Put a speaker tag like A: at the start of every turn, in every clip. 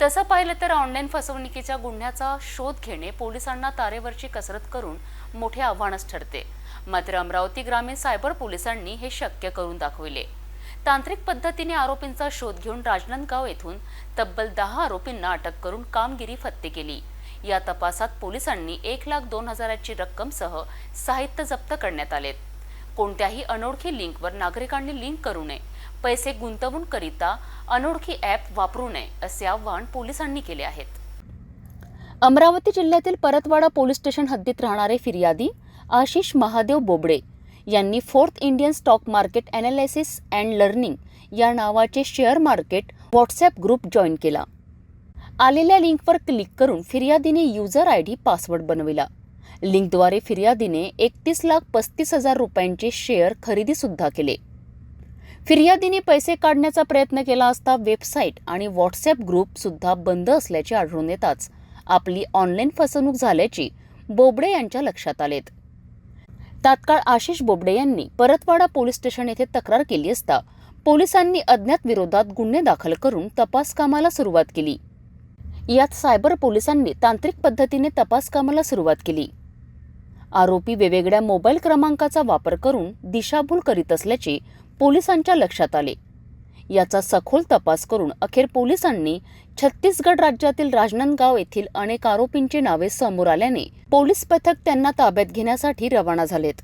A: तसं पाहिलं तर ऑनलाईन फसवणुकीच्या गुन्ह्याचा शोध घेणे पोलिसांना तारेवरची कसरत करून मोठे आव्हानच ठरते. मात्र अमरावती ग्रामीण सायबर पोलिसांनी हे शक्य करून दाखविले. तांत्रिक पद्धतीने आरोपींचा शोध घेऊन राजनंदगाव येथून तब्बल दहा आरोपींना अटक करून कामगिरी फत्ते केली. या तपासात पोलिसांनी एक लाख दोन हजाराची रक्कमसह साहित्य जप्त करण्यात आले कोणत्याही अनोळखी लिंकवर नागरिकांनी लिंक करू नये. पैसे गुंतवणूकरिता अनोळखी ॲप वापरू नये असे आवाहन पोलिसांनी केले आहेत. अमरावती जिल्ह्यातील परतवाडा पोलीस स्टेशन हद्दीत राहणारे फिर्यादी आशिष महादेव बोबडे यांनी fourth Indian stock market analysis and learning या नावाचे share market WhatsApp group join केला. आलेल्या लिंकवर क्लिक करून फिर्यादीने युजर आय डी पासवर्ड बनविला. लिंकद्वारे फिर्यादीने एकतीस लाख पस्तीस हजार रुपयांचे शेअर खरेदीसुद्धा केले. फिर्यादीने पैसे काढण्याचा प्रयत्न केला असता वेबसाईट आणि व्हॉट्सॲप ग्रुप सुद्धा बंद असल्याचे आढळून येताच आपली ऑनलाईन फसवणूक झाल्याची बोबडे यांच्या लक्षात आलेत. तात्काळ आशिष बोबडे यांनी परतवाडा पोलीस स्टेशन येथे तक्रार केली असता पोलिसांनी अज्ञात विरोधात गुन्हे दाखल करून तपास कामाला सुरुवात केली. यात सायबर पोलिसांनी तांत्रिक पद्धतीने तपास कामाला सुरुवात केली. आरोपी वेगवेगळ्या मोबाईल क्रमांकाचा वापर करून दिशाभूल करीत असल्याचे पोलिसांच्या लक्षात आले. याचा सखोल तपास करून अखेर पोलिसांनी छत्तीसगड राज्यातील राजनंदगाव येथील अनेक आरोपींची नावे समोर आल्याने पोलीस पथक त्यांना ताब्यात घेण्यासाठी रवाना झालेत.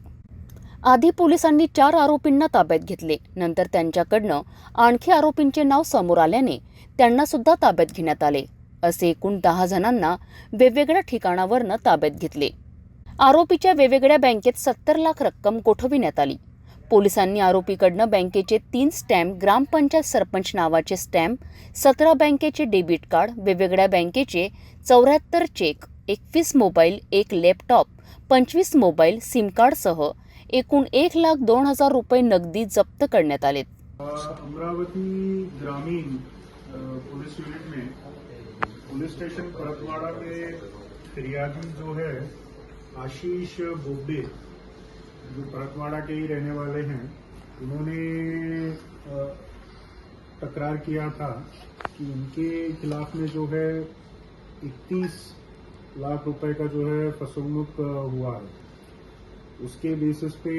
A: आधी पोलिसांनी चार आरोपींना ताब्यात घेतले नंतर त्यांच्याकडनं आणखी आरोपींचे नाव समोर आल्याने त्यांना सुद्धा ताब्यात घेण्यात आले. असे एकूण दहा जणांना वेगवेगळ्या ठिकाणावरनं ताब्यात घेतले. आरोपीच्या वेगवेगळ्या बँकेत सत्तर लाख रक्कम गोठविण्यात आली. पोलिसांनी आरोपीकडनं बँकेचे तीन स्टॅम्प ग्रामपंचायत सरपंच नावाचे स्टॅम्प सतरा बँकेचे डेबिट कार्ड वेगवेगळ्या बँकेचे चौऱ्याहत्तर चेक एकवीस मोबाईल एक लॅपटॉप पंचवीस मोबाईल सिम कार्डसह एकूण एक लाख दोन हजार रुपये नगदी जप्त करण्यात आलेत.
B: अमरावती ग्रामीण पुलिस यूनिट में पुलिस स्टेशन परतवाड़ा के फिरियादी जो है आशीष बोबडे जो परतवाड़ा के ही रहने वाले हैं, उन्होंने तकरार किया था कि उनके खिलाफ में जो है 31 लाख रुपए का जो है फसवनुक हुआ है। उसके बेसिस पे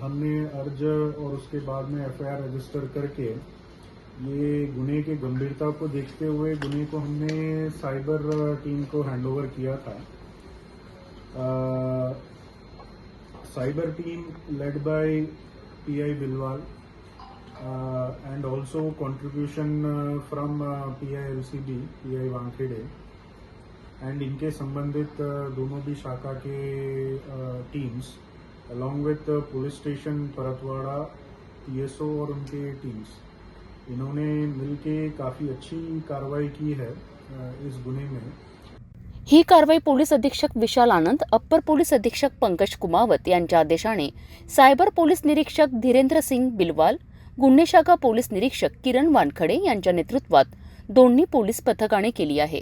B: हमने अर्ज़ और उसके बाद में एफआईआर रजिस्टर करके ये गुने के गंभीरता को देखते हुए गुने को हमने साइबर टीम को हैंडओवर किया था। cyber team led by PI Bilwal uh, and also contribution uh, from uh, PI LCB, PI Wankhede and इनके संबंधित दोनों भी शाखा के teams along with police station Paratwada PSO और उनके टीम्स इन्होंने मिलके काफ़ी अच्छी कार्रवाई की है इस गुने में
A: ही कारवाई पोलीस अधीक्षक विशाल आनंद अप्पर पोलीस अधीक्षक पंकज कुमावत यांच्या आदेशाने सायबर पोलीस निरीक्षक धीरेंद्र सिंग बिलवाल गुन्हे शाखा पोलीस निरीक्षक किरण वानखडे यांच्या नेतृत्वात दोन्ही पोलीस पथकाने केली आहे.